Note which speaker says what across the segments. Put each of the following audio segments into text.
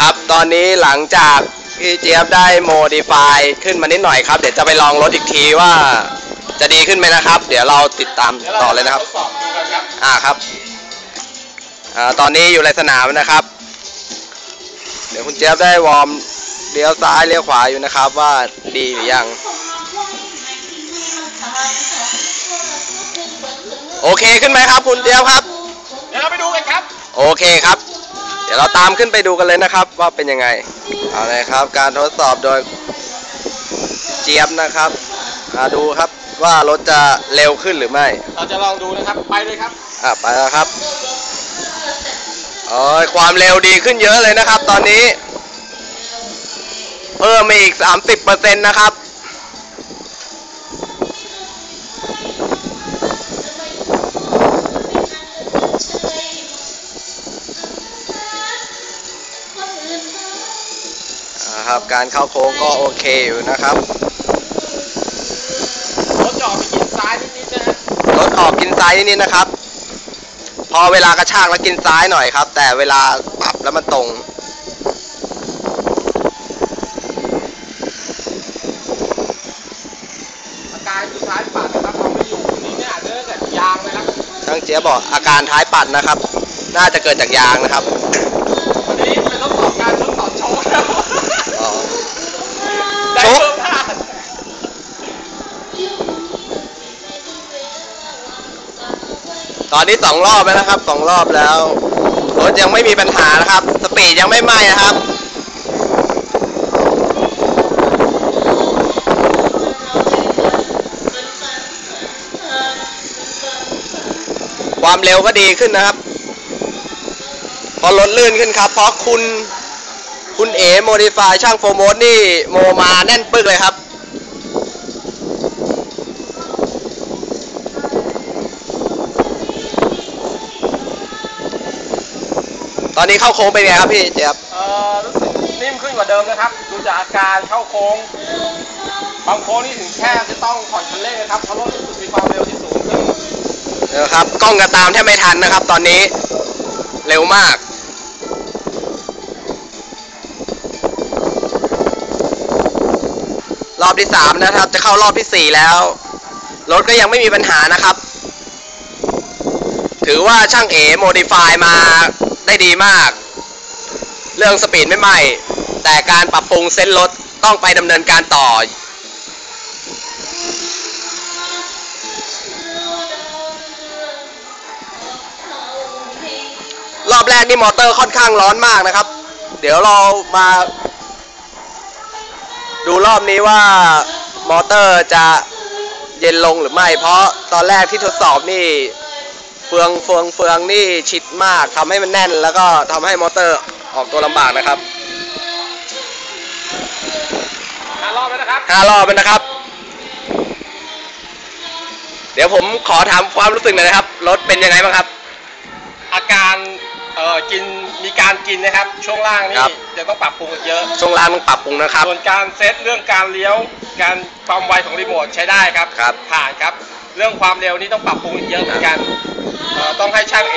Speaker 1: ครับ ตอนนี้หลังจากพี่เจี๊ยบได้โมดิฟายขึ้นมานิดหน่อยครับ เดี๋ยวจะไปลองรถอีกทีว่าจะดีขึ้นไหมนะครับ เดี๋ยวเราติดตาม
Speaker 2: เดี๋ยวเรา
Speaker 1: ต่อเลยนะครับ
Speaker 2: ทดสอบดูกันครับ
Speaker 1: อ่าครับอ่าตอนนี้อยู่ในสนามนะครับ เดี๋ยวคุณเจี๊ยบได้วอร์มเลี้ยวซ้ายเลี้ยวขวาอยู่นะครับ ว่าดีหรือยัง โอเคขึ้นไหมครับ คุณเจี๊ยบครับ
Speaker 2: เดี๋ยวเราไปดูกันครับ
Speaker 1: โอเคครับเดี๋ยวเราตามขึ้นไปดูกันเลยนะครับ ว่าเป็นยังไงเอาเลยครับ การทดสอบโดยเจี๊ยบนะครับมาดูครับว่ารถจะเร็วขึ้นหรือไม่
Speaker 2: เราจะลองดูนะครับ ไปเลยครับ
Speaker 1: อะไปแล้วครับโอ้ยความเร็วดีขึ้นเยอะเลยนะครับ ตอนนี้ เพิ่มมาอีก 30%นะครับ อ่าครับการเข้าโค้งก็โอเคอยู่นะครับ
Speaker 2: รถจะออกไปกินซ้ายนิดๆนะฮะ
Speaker 1: รถออกกินซ้ายนิดๆนะครับ พอเวลากระชากแล้วกินซ้ายหน่อยครับ แต่เวลาปรับแล้วมันตรง
Speaker 2: อาการคือซ้ายปัดนะครับเอาไม่อยู่นี่เนี่ยอาจจะเริ่มจากยางนะครับ
Speaker 1: ช่างเจี๊ยบบอกอาการท้ายปัดนะครับ น่าจะเกิดจากยางนะครับ ตอนนี้สองรอบแล้วนะครับสองรอบแล้วรถยังไม่มีปัญหานะครับ สปีดยังไม่ไหม้นะครับความเร็วก็ดีขึ้นนะครับ พอรถลื่นขึ้นครับ เพราะคุณ คุณเอ๋โมดิฟายช่างโฟร์โมดนี่ โมมาแน่นปึกเลยครับ ตอนนี้เข้าโค้งเป็นไงครับพี่เจี๊ยบ
Speaker 2: เอ่อรู้สึกนิ่มขึ้นกว่าเดิมนะครับ ดูจากอาการเข้าโค้ง บางโค้งนี่ถึงแค่จะต้องผ่อนคันเร่งนะครับเพราะรถรู้สึกมีความเร็วที่สูงขึ้น
Speaker 1: นะครับกล้องกระตามแทบไม่ทันนะครับ ตอนนี้เร็วมาก รอบที่สามนะครับ จะเข้ารอบที่สี่แล้วรถก็ยังไม่มีปัญหานะครับ ถือว่าช่างเอโมดิฟายมา ได้ดีมาก เรื่องสปีดไม่ไหมแต่การปรับปรุงเส้นรถต้องไปดำเนินการต่อ รอบแรกนี่มอเตอร์ค่อนข้างร้อนมากนะครับ เดี๋ยวเรามา ดูรอบนี้ว่ามอเตอร์จะเย็นลงหรือไม่ เพราะตอนแรกที่ทดสอบนี่ ฟืองเฟืองเฟืองนี่ชิดมากทำให้มันแน่น แล้วก็ทำให้มอเตอร์ออกตัวลำบากนะครับ
Speaker 2: ห้ารอบแล้วนะครับ
Speaker 1: ห้ารอบแล้วนะครับ เดี๋ยวผมขอถามความรู้สึกหน่อยนะครับรถเป็นยังไงบ้างครับ
Speaker 2: อาการเอ่อกินมีการกินนะครับ ช่วงล่างนี่
Speaker 1: ครับ
Speaker 2: จะต้องปรับปรุงอีกเยอะ
Speaker 1: ช่วงล่างต้องปรับปรุงนะครับ
Speaker 2: ส่วนการเซตเรื่องการเลี้ยวการความไวของรีโมทใช้ได้ครับ
Speaker 1: ครับ
Speaker 2: ผ่านครับ เรื่องความเร็วนี่ต้องปรับปรุงอีกเยอะเหมือนกันเอ่อ ต้องให้ช่างเอ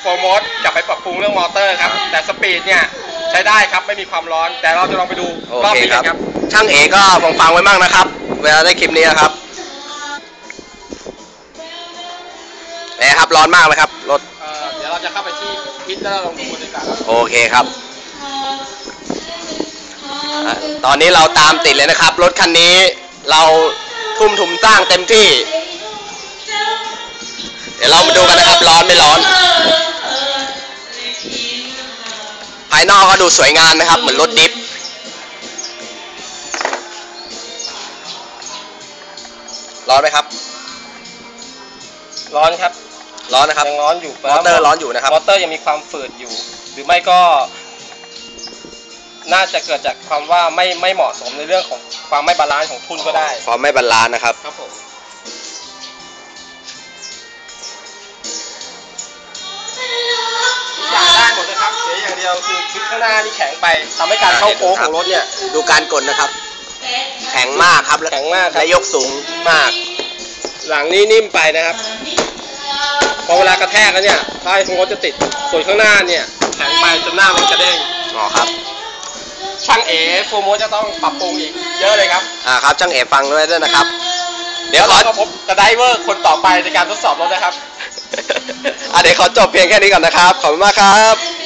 Speaker 2: โฟร์โมดกลับไปปรับปรุงเรื่องมอเตอร์ครับ แต่สปีดเนี่ยใช้ได้ครับไม่มีความร้อน แต่เราจะลองไปดู
Speaker 1: โอ
Speaker 2: รอบ
Speaker 1: เค
Speaker 2: นี้
Speaker 1: ค
Speaker 2: กั
Speaker 1: รับ
Speaker 2: นครับ
Speaker 1: ช่างเอก็ฟังฟังๆไว้บ้างนะครับ เวลาได้คลิปนี้นะครับเอ๊ครับร้อนมากเลยครับรถ
Speaker 2: เอ่อเดี๋ยวเราจะเข้าไปที่พิทแล้วเราลองดูบรรยากาศครับ
Speaker 1: โอเคครับอะตอนนี้เราตามติดเลยนะครับ รถคันนี้เราทุ่มทุนสร้างเต็มที่เดี๋ยวเรามาดูกันนะครับ ร้อนไม่ร้อน ภายนอกก็ดูสวยงามนะครับ เหมือนรถดิฟร้อนไหมครับ
Speaker 2: ร้อนครับ
Speaker 1: ร้อนนะครับ
Speaker 2: ยังร้อนอยู่
Speaker 1: มอเตอร์ร้อนอยู่นะครับ
Speaker 2: มอเตอร์ยังมีความฝืดอยู่ หรือไม่ก็ น่าจะเกิดจากความว่าไม่ไม่เหมาะสมในเรื่องของความไม่บาลานซ์ของทุนก็ได้
Speaker 1: ความไม่บาลานซ์นะครับ
Speaker 2: ครับผม อย่างได้หมดเลยครับเสียอย่างเดียวคือชุดข้างหน้านี่แข็งไปทำให้การเข้าโค้งของรถเนี่ย
Speaker 1: ดูการกดนะครับ แข็งมากครับ
Speaker 2: แข็งมากครับ
Speaker 1: และยกสูงมาก
Speaker 2: หลังนี้นิ่มไปนะครับ พอเวลากระแทกแล้วเนี่ยท้ายของรถจะติดส่วนข้างหน้าเนี่ยแข็งไปจนหน้ามันกระเด้ง
Speaker 1: อ๋อครับ
Speaker 2: ช่างเอ๋ฟูโมจะต้องปรับปรุงอีกเยอะเลยครับ
Speaker 1: อ่าครับช่างเอฟังด้วยด้วยนะครับ เดี๋ยวขอ
Speaker 2: แล้วก็พบกับไดเวอร์คนต่อไปในการทดสอบรถนะครับ
Speaker 1: อะเดี๋ยวขอจบเพียงแค่นี้ก่อนนะครับ ขอบคุณมากครับ